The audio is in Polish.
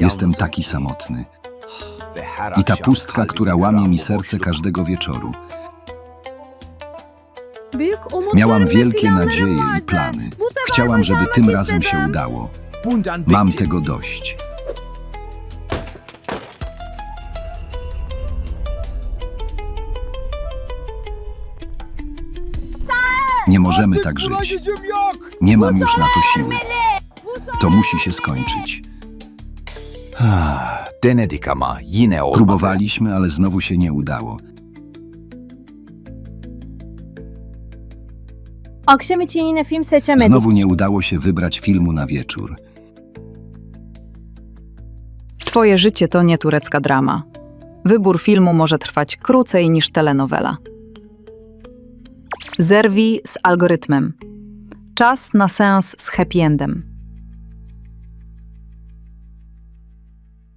Jestem taki samotny. I ta pustka, która łamie mi serce każdego wieczoru. Miałam wielkie nadzieje i plany. Chciałam, żeby tym razem się udało. Mam tego dość. Nie możemy tak żyć. Nie mam już na to siły. To musi się skończyć. Denedik ama yine olmadı. Próbowaliśmy, ale znowu się nie udało. Akşam için yine film seçemedik. Znowu nie udało się wybrać filmu na wieczór. Twoje życie to nie turecka drama. Wybór filmu może trwać krócej niż telenowela. Zerwij z algorytmem. Czas na seans z happy endem.